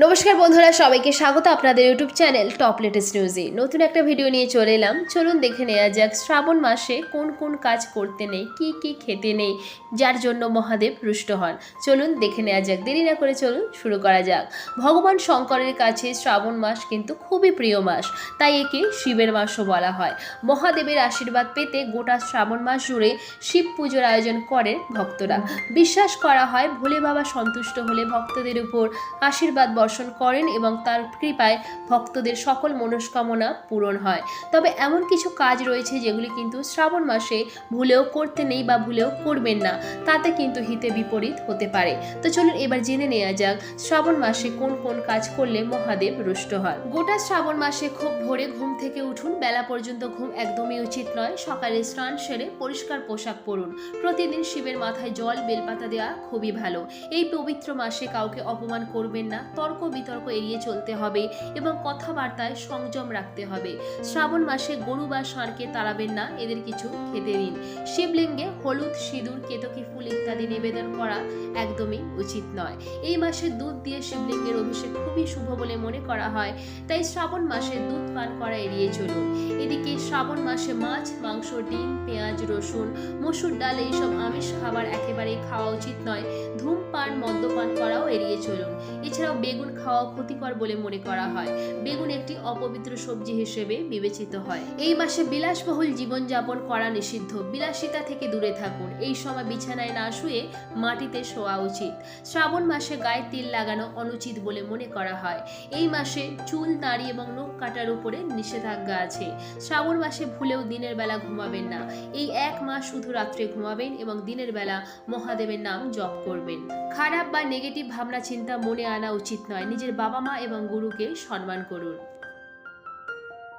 নমস্কার বন্ধুরা, সবাইকে স্বাগত আপনাদের ইউটিউব চ্যানেল টপ লেটেস্ট নিউজে। নতুন একটা ভিডিও নিয়ে চলে এলাম। চলুন দেখে নেওয়া যাক, শ্রাবণ মাসে কোন কোন কাজ করতে নেই, কি কি খেতে নেই, যার জন্য মহাদেব রুষ্ট হন। চলুন দেখে নেওয়া যাক, দেরি না করে চলুন শুরু করা যাক। ভগবান শঙ্করের কাছে শ্রাবণ মাস কিন্তু খুবই প্রিয় মাস, তাই একে শিবের মাসও বলা হয়। মহাদেবের আশীর্বাদ পেতে গোটা শ্রাবণ মাস জুড়ে শিব পুজোর আয়োজন করেন ভক্তরা। বিশ্বাস করা হয়, ভোলে বাবা সন্তুষ্ট হলে ভক্তদের উপর আশীর্বাদ বর্ষণ করেন এবং তার কৃপায় ভক্তদের সকল মনস্কামনা পূরণ হয়। তবে এমন কিছু কাজ রয়েছে যেগুলি কিন্তু শ্রাবণ মাসে ভুলেও করতে নেই বা ভুলেও করবেন না, তাতে কিন্তু হিতে বিপরীত হতে পারে। তো চলুন এবার জেনে নেওয়া যাক শ্রাবণ মাসে কোন কোন কাজ করলে মহাদেব রুষ্ট হয় গোটা শ্রাবণ মাসে খুব ভোরে ঘুম থেকে উঠুন, বেলা পর্যন্ত ঘুম একদমই উচিত নয়, সকালে স্নান সেরে পরিষ্কার পোশাক পরুন। প্রতিদিন শিবের মাথায় জল, বেলপাতা দেওয়া খুবই ভালো। এই পবিত্র মাসে কাউকে অপমান করবেন না বিতর্ক এড়িয়ে চলতে হবে এবং কথাবার্তায় সংযম রাখতে হবে। শ্রাবণ মাসে গরু বা ষাঁড়কে তাড়াবেন না, এদের কিছু খেতে দিন। শিবলিঙ্গে হলুদ, সিঁদুর, কেতকি ফুল ইত্যাদি নিবেদন করা একদমই উচিত নয়। এই মাসে দুধ দিয়ে শিবলিঙ্গের অভিষেক খুবই শুভ বলে মনে করা হয়, তাই শ্রাবণ মাসে দুধ পান করা এড়িয়ে চলুন। এদিকে শ্রাবণ মাসে মাছ, মাংস, ডিম, পেঁয়াজ, রসুন, মসুর ডাল এইসব আমিষ খাবার একেবারেই খাওয়া উচিত নয়, ধূমপান, মদ্যপান করাও এড়িয়ে চলুন। এছাড়াও বেগুন খাওয়া ক্ষতিকর বলে মনে করা হয়। বেগুন একটি অপবিত্র সবজি হিসেবে বিবেচিত হয়। এই মাসে বিলাসবহুল জীবনযাপন করা নিষিদ্ধ। বিলাসিতা থেকে দূরে থাকুন। এই সময় বিছানায় না শুয়ে মাটিতে শোয়া উচিত। শ্রাবণ মাসে গায়ে তেল লাগানো অনুচিত বলে মনে করা হয়। এই মাসে চুল দাড়ি এবং নখ কাটার উপরে নিষেধাজ্ঞা আছে। শ্রাবণ মাসে ভুলেও দিনের বেলা ঘুমাবেন না। এই এক মাস শুধু রাত্রে ঘুমাবেন এবং দিনের বেলা মহাদেবের নাম জপ করবেন। খারাপ বা নেগেটিভ ভাবনা চিন্তা মনে আনা উচিত নয়। নিজের বাবা মা এবং গুরুকে সম্মান করুন।